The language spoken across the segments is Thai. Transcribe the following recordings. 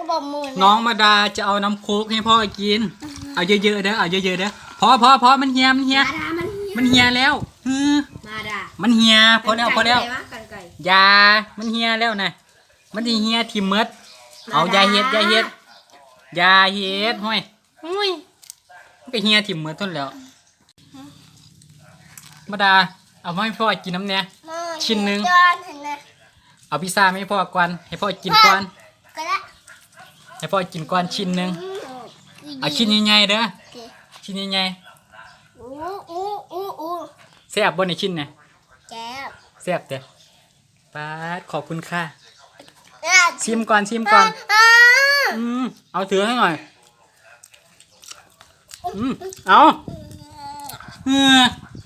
อบอกมือน้องมาดาจะเอาน้ำโค้กให้พ่อกิน เอาเยอะๆเด้อเอาเยอะๆเด้อพอพอพอมันเหี่ยมันเหี่ยมาดามันเหี้ยมันเหี่ยแล้วฮือมาดามันเหี่ยพอแล้วพอแล้วกันไก่วะกันไก่อยามันเหี่ยแล้วนะมันสิเหี่ยทิ่มหมดเอาอยาเฮ็ดอยาเฮ็ดอยาเฮ็ดห้อยห้ยมันก็เหี่ยทิ่มหมดทนแล้ว มาดา เอามาให้พ่อกินน้ำเนี่ยชิ้นหนึ่งจอนเห็นไหมเอาพิซซ่ามาให้พ่อก่อนให้พ่อกินก่อนก็ได้ ให้พ่อกินก่อนชิ้นหนึ่งอืมเอาชิ้นใหญ่ๆเด้อโอเคชิ้นใหญ่อู้อู้อู้อู้ๆแซ่บบ่ในชิ้นเนี่ยแก้วแซ่บเด้อป๊าดขอบคุณค่ะ อะชิมก่อนชิมก่อน อ่าอืมเอาถือให้หน่อย อืมเอาเฮีย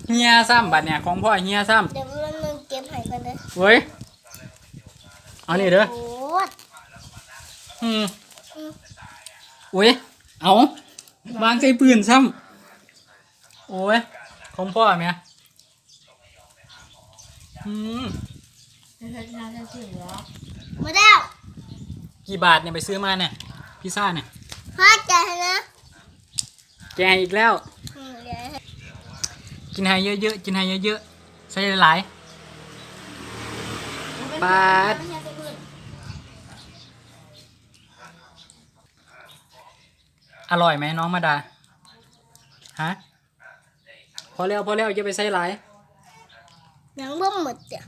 เฮียซ้ำบัดเนี่ยของพ่อเฮียซ้เดี๋ยวมันมึงเก็บให้กันเลยำเว้ย เอานี่เด้อ โอ้ยอืม โอ้ย เอาวางใจปืนซ้ำโอ้ย ของพ่อเมียอืมมาแล้วกี่บาทเนี่ยไปซื้อมาเนี่ยพิซซ่าเนี่ยพ่อแกะให้นะ แกงอีกแล้วอืมเดี๋ยวให้กินให้เยอะๆ กินให้เยอะๆ ใส่หลายๆปาด อร่อยไหมน้องมาดา ฮะ พอแล้วพอแล้วอย่าไปใส่หลายยังบ่หมดจ้ะ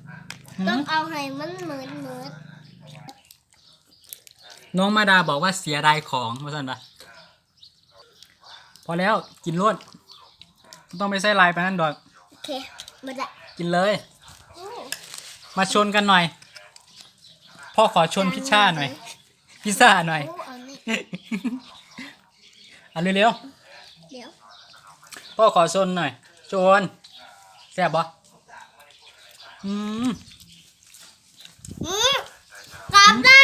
หืต้องมเอาให้มันเหมือนเหมือนน้องมาดาบอกว่าเสียดายของมาสั่นปะพอแล้วกินรวดไม่ต้องไปใส่หลายไปนั่นดอก โอเคมาได้กินเลยมาชนกันหน่อย พ่อขอชนพิซซ่าหน่อย พิซซ่าหน่อยโอ้เอานี่เอาเร็วเดี๋ยวๆพ่อขอชนหน่อยชนแซ่บบ่อืมอืมกลับได้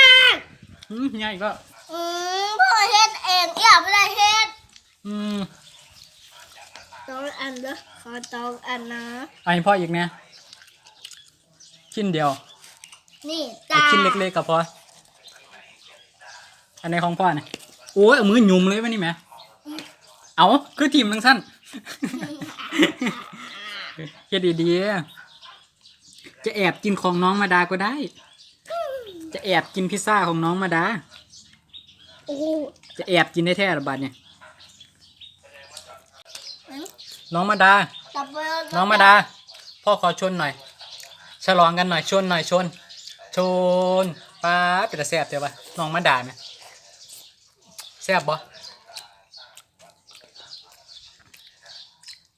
อืมยังอีกก็อืมพ่อเฮ็ดเองอย่าไม่ได้เฮ็ดอืมต้องอันเด้อขอต้องอันนะเอาให้พ่ออีกนะชิ้นเดียวนี่เอาตาชิ้นเล็กๆก็พออันไหนของพ่อเนี่ยโอ้ยเอามือหยุ่มเลยวะนี่แหม่ เอาคือทีมทั้งสั้นเฮ็ดดีๆจะแอบกินของน้องมาดาก็ได้ จะแอบกินพิซซ่าของน้องมาดาโอ้โหจะแอบกินได้แท้หรือบัดเนี่ยอืมน้องมาดาจับไปเอน้องมาดา พ่อขอชนหน่อย ฉลองกันหน่อยชนหน่อยชน ชนป้าดเป็นตาแซ่บเดี๋ยวปะน้องมาดาไหมแซ่บบ่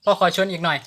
พ่อขอชนอีกหน่อย